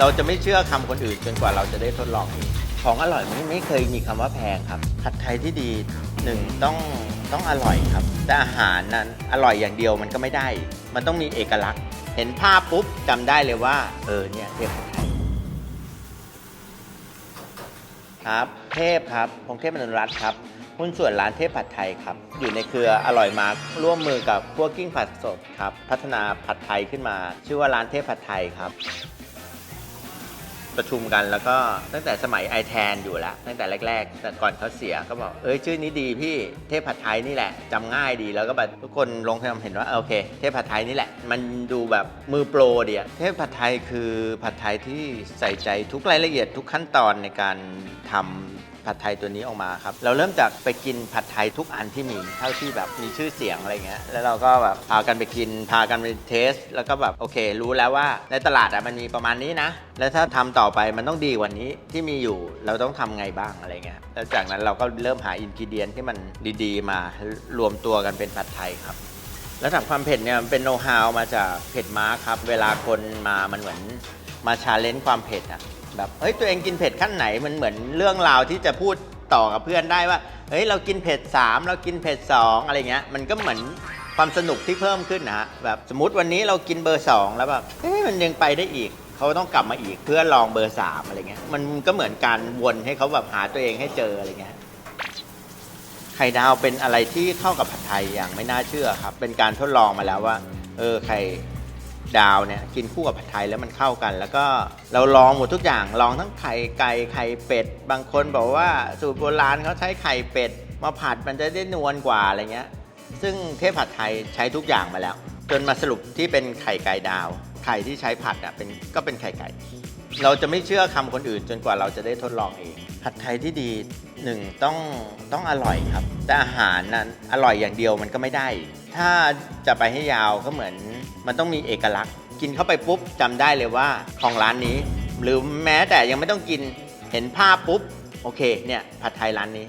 เราจะไม่เชื่อคำคนอื่นจนกว่าเราจะได้ทดลองเองของอร่อยไม่ไม่เคยมีคำว่าแพงครับ ผัดไทยที่ดีหนึ่งต้องต้องอร่อยครับ แต่อาหารนั้นอร่อยอย่างเดียวมันก็ไม่ได้ มันต้องมีเอกลักษณ์ เห็นภาพปุ๊บจำได้เลยว่า เออเนี่ยเทพผัดไทยครับ เทพครับพงเทพมนุรัตน์ครับหุ้นส่วนร้านเทพผัดไทยครับ อยู่ในเครืออร่อยมากร่วมมือกับพวกกิ้งผัดสดครับ พัฒนาผัดไทยขึ้นมา ชื่อว่าร้านเทพผัดไทยครับ ประชุมกันแล้วก็ตั้งแต่สมัยไอแทนอยู่แล้ว ตั้งแต่แรก ๆ แต่ก่อนเขาเสียก็บอกเอ้ยชื่อนี้ดีพี่เทพผัดไทยนี่แหละจำง่ายดีแล้วก็แบบทุกคนลงความเห็นว่าโอเค เทพผัดไทยนี่แหละ มันดูแบบมือโปรเดียเทพผัดไทยคือผัดไทยที่ใส่ใจทุกรายละเอียดทุกขั้นตอนในการทำ ผัดไทยตัวนี้ออกมาครับ เราเริ่มจากไปกินผัดไทยทุกอันที่มีเท่าที่แบบมีชื่อเสียงอะไรเงี้ยแล้วเราก็แบบพากันไปกินพากันไปเทส แล้วก็แบบโอเค รู้แล้วว่าในตลาดอะมันมีประมาณนี้นะ แล้วถ้าทำต่อไปมันต้องดีกว่านี้ที่มีอยู่เราต้องทำไงบ้างอะไรเงี้ยแล้วจากนั้นเราก็เริ่มหาอินกิเดียนที่มันดีๆ มารวมตัวกันเป็นผัดไทยครับระดับความเผ็ดเนี่ยมันเป็นโน้ตฮาวมาจากเผ็ดม้าครับ เวลาคนมามันเหมือนมาชาเลนจ์ความเผ็ดอะ แบบเฮ้ยตัวเองกินเผ็ดขั้นไหนมันเหมือนเรื่องราวที่จะพูดต่อกับเพื่อนได้ว่าเฮ้ยเรากินเผ็ด3เรากินเผ็ด2อะไรเงี้ยมันก็เหมือนความสนุกที่เพิ่มขึ้นนะฮะแบบสมมติวันนี้เรากินเบอร์ 2 แล้วแบบเฮ้ยมันยังไปได้อีกเขาต้องกลับมาอีกเพื่อลองเบอร์3อะไรเงี้ยมันก็เหมือนการวนให้เขาแบบหาตัวเองให้เจออะไรเงี้ยไข่ดาวเป็นอะไรที่เข้ากับผัดไทยอย่างไม่น่าเชื่อครับเป็นการทดลองมาแล้วว่า เออไข่ ดาวเนี่ยกินคู่กับผัดไทยแล้วมันเข้ากัน แล้วก็เราลองหมดทุกอย่างลองทั้งไข่ไก่ไข่เป็ด บางคนบอกว่าสูตรโบราณเขาใช้ไข่เป็ด มาผัดมันจะได้นวลกว่าอะไรเงี้ย ซึ่งเทพผัดไทยใช้ทุกอย่างมาแล้ว จนมาสรุปที่เป็นไข่ไก่ดาว ไข่ที่ใช้ผัดอะเป็นก็เป็นไข่ไก่ เราจะไม่เชื่อคำคนอื่น จนกว่าเราจะได้ทดลองเองผัดไทยที่ดี หนึ่งต้องต้องอร่อยครับ แต่อาหารนั้นอร่อยอย่างเดียวมันก็ไม่ได้ ถ้าจะไปให้ยาวก็เหมือน มันต้องมีเอกลักษณ์ กินเข้าไปปุ๊บจำได้เลยว่าของร้านนี้ หรือแม้แต่ยังไม่ต้องกินเห็นภาพปุ๊บโอเคเนี่ยผัดไทยร้านนี้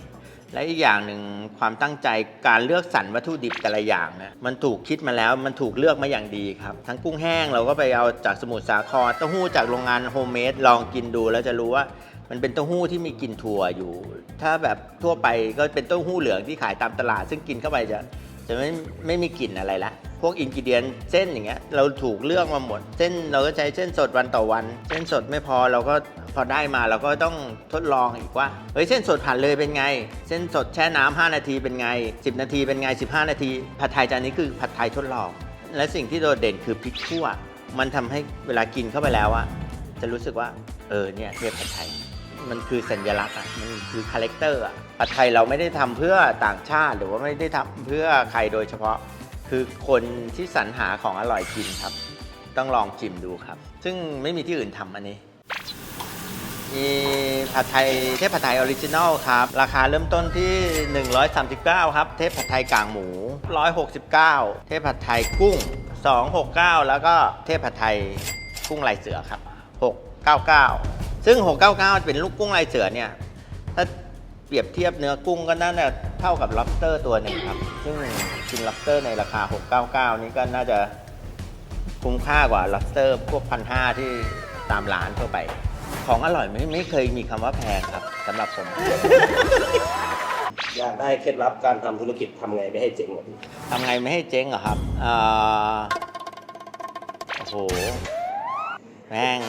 และอีกอย่างหนึ่งความตั้งใจการเลือกสรรวัตถุดิบแต่ละอย่างนะมันถูกคิดมาแล้วมันถูกเลือกมาอย่างดีครับ ทั้งกุ้งแห้งเราก็ไปเอาจากสมุทรสาครเต้าหู้จากโรงงานโฮมเมดลองกินดูแล้วจะรู้ว่า มันเป็นเต้าหู้ที่มีกลิ่นถั่วอยู่ ถ้าแบบทั่วไปก็เป็นเต้าหู้เหลืองที่ขายตามตลาด ซึ่งกินเข้าไปจะจะไม่ไม่มีกลิ่นอะไรละ พวกอินกิเดียนเส้นอย่างเงี้ยเราถูกเลือกมาหมด เส้นเราก็ใช้เส้นสดวันต่อวัน เส้นสดไม่พอเราก็พอได้มาเราก็ต้องทดลองอีกว่า เฮ้ยเส้นสดผ่านเลยเป็นไง เส้นสดแช่น้ำ5นาทีเป็นไง 10 นาทีเป็นไง 15 นาที ผัดไทยจานนี้คือผัดไทยทดลอง และสิ่งที่โดดเด่นคือพริกขั่ว มันทำให้เวลากินเข้าไปแล้วอะจะรู้สึกว่า เออเนี่ยเทพผัดไทย มันคือสัญลักษณ์อะมันคือคาแรคเตอร์อะผัดไทยเราไม่ได้ทำเพื่อต่างชาติ หรือว่าไม่ได้ทำเพื่อใครโดยเฉพาะ คือคนที่สรรหาของอร่อยกินครับ ต้องลองชิมดูครับ ซึ่งไม่มีที่อื่นทำอันนี้มีผัดไทยเทพผัดไทยออริจินอลครับ ราคาเริ่มต้นที่ 139 ครับ เทพผัดไทยกางหมู 169 เทพผัดไทยกุ้ง 269 แล้วก็เทพผัดไทยกุ้งลายเสือครับ 699 ซึ่ง 699 เป็นลูกกุ้งลายเสือเนี่ย ถ้าเปรียบเทียบเนื้อกุ้งก็น่าจะเท่ากับ lobster ตัวหนึ่งครับ ซึ่งกิน lobster ในราคา 699 นี่ก็น่าจะคุ้มค่ากว่า lobster พวกพันห้าที่ตามร้านทั่วไป ของอร่อยไม่ไม่เคยมีคำว่าแพงครับสำหรับผม อยากได้เคล็ดลับการทำธุรกิจทำไงไม่ให้เจ๊งอะพี่ทำไงไม่ให้เจ๊งเหรอครับเอ่อโอ้โห แม่ง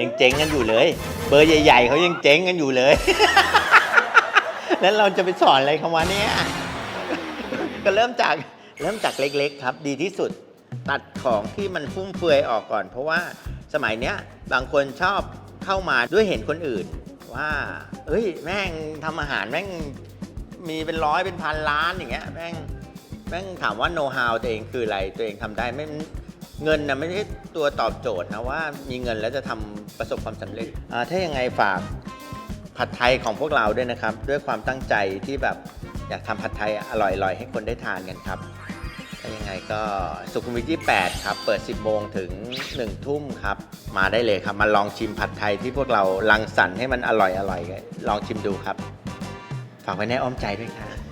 ยังเจ๊งกันอยู่เลย เบอร์ใหญ่ๆเขายังเจ๊งกันอยู่เลย แล้วเราจะไปสอนอะไรเขาวะเนี่ยก็เริ่มจากเริ่มจากเล็กๆ ครับ ดีที่สุดตัดของที่มันฟุ่มเฟือยออกก่อน เพราะว่าสมัยเนี้ยบางคนชอบเข้ามาด้วยเห็นคนอื่น ว่า เอ้ย แม่งทำอาหารแม่งมีเป็นร้อยเป็นพันล้านอย่างเงี้ยแม่งแม่งถามว่าโน้ตฮาวตัวเองคืออะไรตัวเองทำได้ไม่ เงินนะไม่ใช่ตัวตอบโจทย์นะว่ามีเงินแล้วจะทำประสบความสำเร็จอ่าถ้ายังไงฝากผัดไทยของพวกเราด้วยนะครับ ด้วยความตั้งใจที่แบบอยากทำผัดไทยอร่อยๆ ให้คนได้ทานกันครับถ้ายังไงก็สุขุมวิท28ครับ เปิด 10 โมงถึง 1 ทุ่มครับ มาได้เลยครับ มาลองชิมผัดไทยที่พวกเรารังสรรค์ให้มันอร่อยๆลองชิมดูครับ ฝากไว้ในอ้อมใจด้วยครับ